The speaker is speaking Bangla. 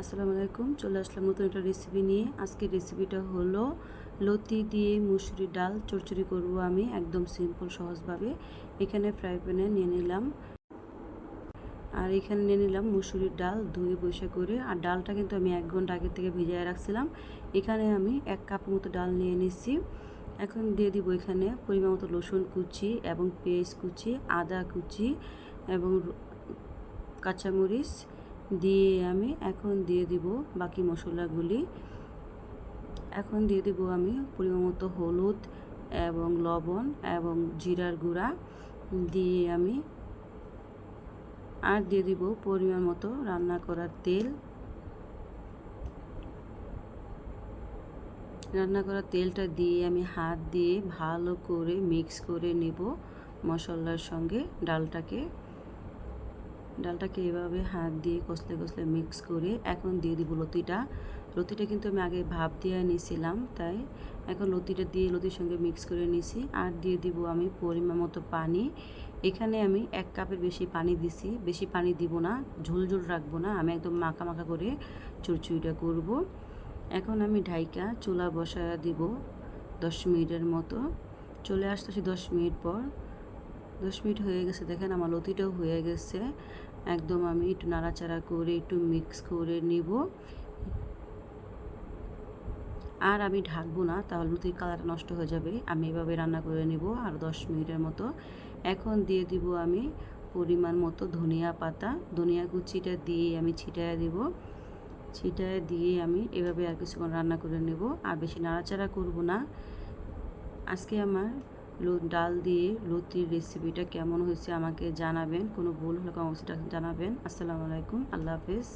আসসালামু আলাইকুম, চলে আসলাম নতুন একটা রেসিপি নিয়ে। আজকের রেসিপিটা হলো লতি দিয়ে মুসুরি ডাল চচ্চড়ি করব আমি একদম সিম্পল সহজভাবে। এখানে ফ্রাই প্যানে নিয়ে নিলাম। আর এখানে নিয়ে নিলাম মুসুরির ডাল ধুয়ে বসে করে। আর ডালটা কিন্তু আমি এক ঘণ্টা আগে থেকে ভিজিয়ে রাখছিলাম। এখানে আমি এক কাপ মতো ডাল নিয়ে নিচ্ছি। এখন দিয়ে দিব এখানে পরিমাণ মতো রসুন কুচি এবং পেঁয়াজ কুচি, আদা কুচি এবং কাঁচামরিচ দিয়ে আমি এখন দিয়ে দিব বাকি মশলাগুলি। এখন দিয়ে দিব আমি পরিমাণ মতো হলুদ এবং লবণ এবং জিরার গুঁড়া। দিয়ে আমি আর দিয়ে দিব পরিমাণ মতো রান্না করার তেল। রান্না করা তেলটা দিয়ে আমি হাত দিয়ে ভালো করে মিক্স করে নেব মশলার সঙ্গে ডালটাকে। ডালটাকে এভাবে হাত দিয়ে কষলে কষলে মিক্স করে এখন দিয়ে দিব লতিটা। লতিটা কিন্তু আমি আগে ভাপ দিয়ে নিয়েছিলাম, তাই এখন লতিটা দিয়ে লতির সঙ্গে মিক্স করে নিছি আর দিয়ে দিব আমি পরিমাণ মতো পানি। এখানে আমি এক কাপের বেশি পানি দিছি, বেশি পানি দিব না, ঝোল ঝোল রাখব না। আমি একদম মাখা মাখা করে চুরচুরিটা করব। এখন আমি ঢাইকা চুলা বসায় দিব দশ মিনিটের মতো। চলে আসতেছি দশ মিনিট পর। দশ মিনিট হয়ে গেছে, দেখেন আমার লতিটাও হয়ে গেছে। একদম আমি একটু নাড়াচাড়া করে, একটু মিক্স করে নিব। আর আমি ঢাকবো না, তাহলে লতির কালারটা নষ্ট হয়ে যাবে। আমি এভাবে রান্না করে নিব আর দশ মিনিটের মতো। এখন দিয়ে দিব আমি পরিমাণ মতো ধনিয়া পাতা। ধনিয়া কুচিটা দিয়ে আমি ছিটায় দিব। ছিটায় দিয়ে আমি এভাবে আর কিছুক্ষণ রান্না করে নেব। আর বেশি নাড়াচাড়া করব না। আজকে আমার ডাল দিয়ে লতির রেসিপিটা কেমন হয়েছে আমাকে জানাবেন। কোনো ভুল হলে কমেন্টসটা জানাবেন। আসসালামু আলাইকুম। আল্লাহ হাফেজ।